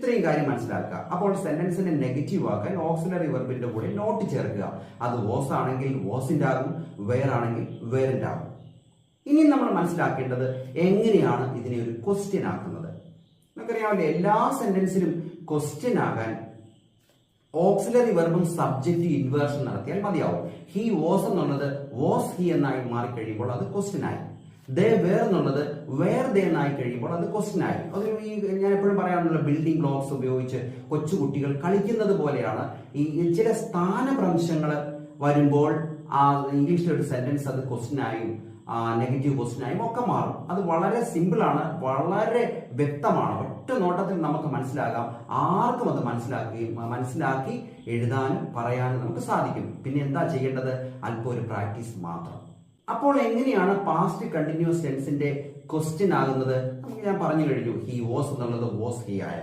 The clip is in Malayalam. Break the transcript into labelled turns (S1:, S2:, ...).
S1: ഇത്രയും കാര്യം മനസ്സിലാക്കുക. അപ്പോൾ സെന്റൻസിനെ നെഗറ്റീവ് ആക്കാൻ ഓക്സിലറി വെർബിന്റെ കൂടെ നോട്ട് ചേർക്കുക. അത് വോസ് ആണെങ്കിൽ വോസിന്റെ ആകും വേർ ആണെങ്കിൽ വേറിന്റെ ആകും. ഇനി നമ്മൾ മനസ്സിലാക്കേണ്ടത് എങ്ങനെയാണ് ഇതിനെ ഒരു ക്വസ്റ്റ്യൻ ആക്കുന്നത്. നമുക്കറിയാമല്ലോ എല്ലാ സെന്റൻസിലും ക്വസ്റ്റ്യൻ ആകാൻ ഓക്സിലറി വെർബും സബ്ജക്റ്റ് ഇൻവേർഷൻ നടത്തിയാൽ മതിയാവും. ഹി വാസ് എന്നുള്ളത് വാസ് ഹി എന്നായി മാറിക്കഴിയുമ്പോൾ അത് ക്വസ്റ്റ്യൻ ആയി. ദേ വേർ എന്നുള്ളത് വേർ ദേ ആയി കഴിയുമ്പോൾ അത് ക്വസ്റ്റ്യൻ ആയി അത് ഈ ഞാൻ എപ്പോഴും പറയാറുള്ള ബിൽഡിംഗ് ബ്ലോക്സ് ഉപയോഗിച്ച് കൊച്ചുകുട്ടികൾ കളിക്കുന്നത് പോലെയാണ്. ഈ ചില സ്ഥാനഭ്രംശങ്ങൾ വരുമ്പോൾ ആ ഇംഗ്ലീഷിലെ ഒരു സെന്റൻസ് അത് ക്വസ്റ്റ്യൻ ആയും നെഗറ്റീവ് ക്വസ്റ്റ്യൻ ആയും ഒക്കെ മാറും. അത് വളരെ സിമ്പിൾ ആണ് വളരെ വ്യക്തമാണ്. ഒറ്റ നോട്ടത്തിൽ നമുക്ക് മനസ്സിലാകാം. ആർക്കും അത് മനസ്സിലാക്കുകയും മനസ്സിലാക്കി എഴുതാനും പറയാനും നമുക്ക് സാധിക്കും. പിന്നെ എന്താ ചെയ്യേണ്ടത്? അല്പം ഒരു പ്രാക്ടീസ് മാത്രം. അപ്പോൾ എങ്ങനെയാണ് പാസ്റ്റ് കണ്ടിന്യൂസ് ടെൻസിന്റെ ക്വസ്റ്റ്യൻ ആകുന്നത്? നമുക്ക് ഞാൻ പറഞ്ഞു കഴിഞ്ഞു ഹി വാസ് എന്നുള്ളത് വാസ് ഹി ആയ.